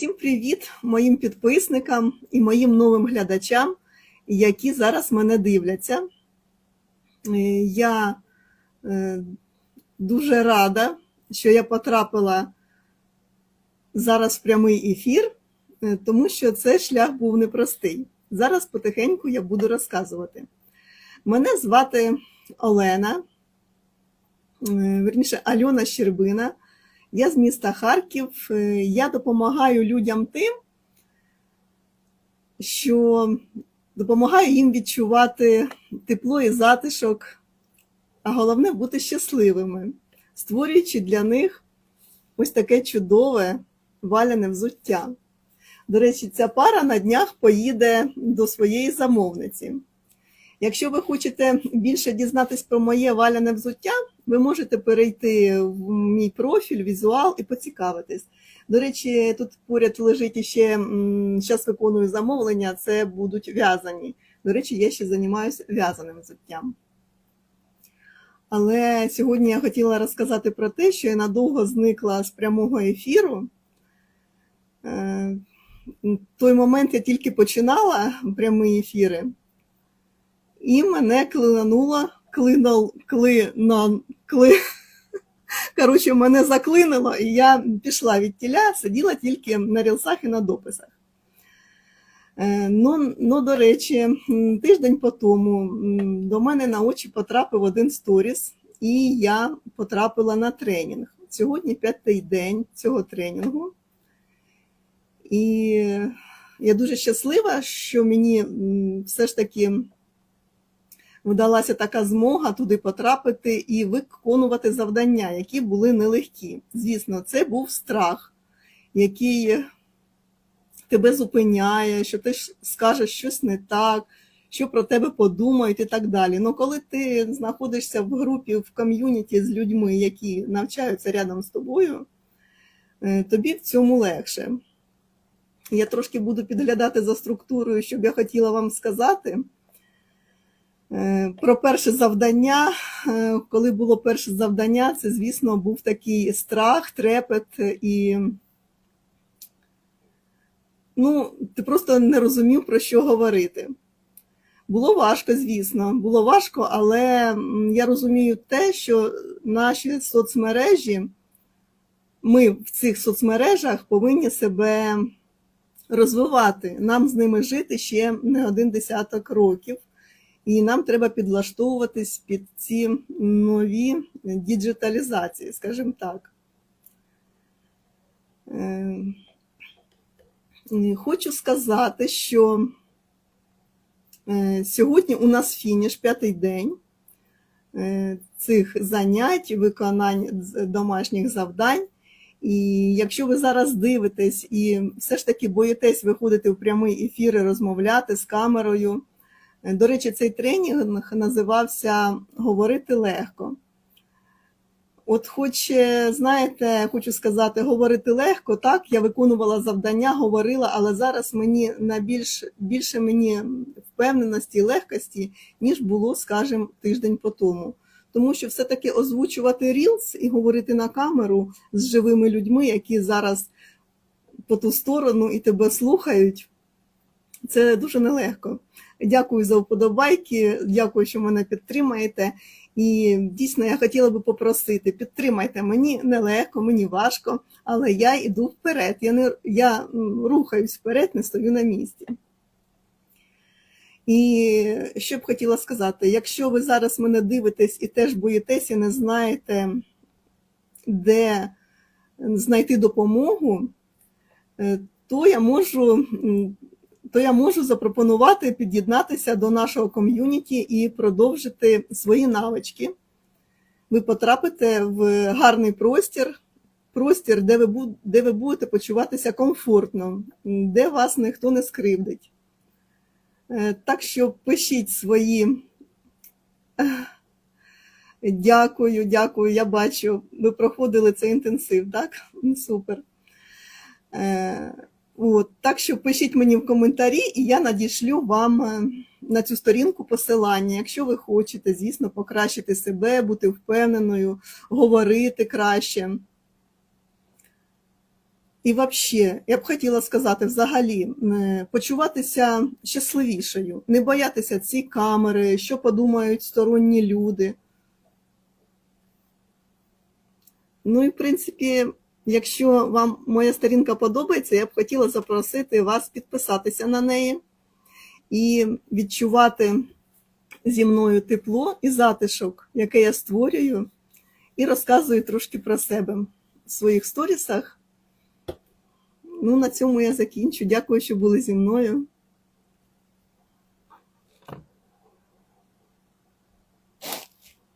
Всім привіт моїм підписникам і моїм новим глядачам, які зараз мене дивляться. Е, Я е, дуже рада, що я потрапила зараз в прямий ефір, е, тому що цей шлях був непростий. Зараз потихеньку я буду розказувати. Мене звати Олена, верніше Альона Щербина. Я з міста Харків. Е, Я допомагаю людям тим, що допомагаю їм відчувати тепло і затишок, а головне бути щасливими, створюючи для них ось таке чудове валяне взуття. До речі, ця пара на днях поїде до своєї замовниці. Якщо ви хочете більше дізнатись про моє валяне взуття, ви можете перейти в мій профіль, візуал і поцікавитись. До речі, тут поряд лежить ще зараз виконую замовлення, це будуть в'язані. До речі, я ще займаюся в'язаним взуттям. Але сьогодні я хотіла розказати про те, що я надовго зникла з прямого ефіру. Е, Той момент я тільки починала прямі ефіри, і мене клинануло, клинал, клинан, кли... Коротше, мене заклинило, і я пішла від тіля, сиділа тільки на рілсах і на дописах. Ну, ну, до речі, тиждень по тому до мене на очі потрапив один сторіс, і я потрапила на тренінг. Сьогодні п'ятий день цього тренінгу. І я дуже щаслива, що мені все ж таки вдалася така змога туди потрапити і виконувати завдання, які були нелегкі. Звісно, це був страх, який тебе зупиняє, що ти скажеш щось не так, що про тебе подумають і так далі. Ну, коли ти знаходишся в групі, в ком'юніті з людьми, які навчаються рядом з тобою, тобі в цьому легше. Я трошки буду підглядати за структурою, що б я хотіла вам сказати. Про перше завдання, коли було перше завдання, це, звісно, був такий страх, трепет і ну, ти просто не розумів, про що говорити. Було важко, звісно, було важко, але я розумію те, що наші соцмережі, ми в цих соцмережах повинні себе розвивати. Нам з ними жити ще не один десяток років. І нам треба підлаштовуватись під ці нові діджиталізації, скажімо так. Хочу сказати, що сьогодні у нас фініш п'ятий день цих занять, виконань домашніх завдань. І якщо ви зараз дивитесь і все ж таки боїтесь виходити в прямий ефір і розмовляти з камерою. До речі, цей тренінг називався Говорити легко. От, хоч, знаєте, хочу сказати, говорити легко, так, я виконувала завдання, говорила, але зараз мені на більш, більше мені впевненості і легкості, ніж було, скажімо, тиждень по тому. Тому що все-таки озвучувати Reels і говорити на камеру з живими людьми, які зараз по ту сторону і тебе слухають, це дуже нелегко. Дякую за вподобайки, дякую, що мене підтримаєте. І дійсно я хотіла би попросити, підтримайте мені нелегко, мені важко, але я йду вперед. Я не я рухаюсь вперед, не стою на місці. І що б хотіла сказати, якщо ви зараз мене дивитесь і теж боїтесь і не знаєте, де знайти допомогу, то я можу то я можу запропонувати під'єднатися до нашого ком'юніті і продовжити свої навички. Ви потрапите в гарний простір, простір, де ви де ви будете почуватися комфортно, де вас ніхто не скривдить. Так що пишіть свої. Дякую, дякую. Я бачу, ви проходили цей інтенсив, так? Супер. От, Так що пишіть мені в коментарі, і я надішлю вам на цю сторінку посилання. Якщо ви хочете, звісно, покращити себе, бути впевненою, говорити краще. І взагалі, я б хотіла сказати, взагалі, е, почуватися щасливішою, не боятися ці камери, що подумають сторонні люди. Ну і в принципі, якщо вам моя сторінка подобається, я б хотіла запросити вас підписатися на неї і відчувати зі мною тепло і затишок, яке я створюю, і розказую трошки про себе в своїх сторісах. Ну, на цьому я закінчу. Дякую, що були зі мною.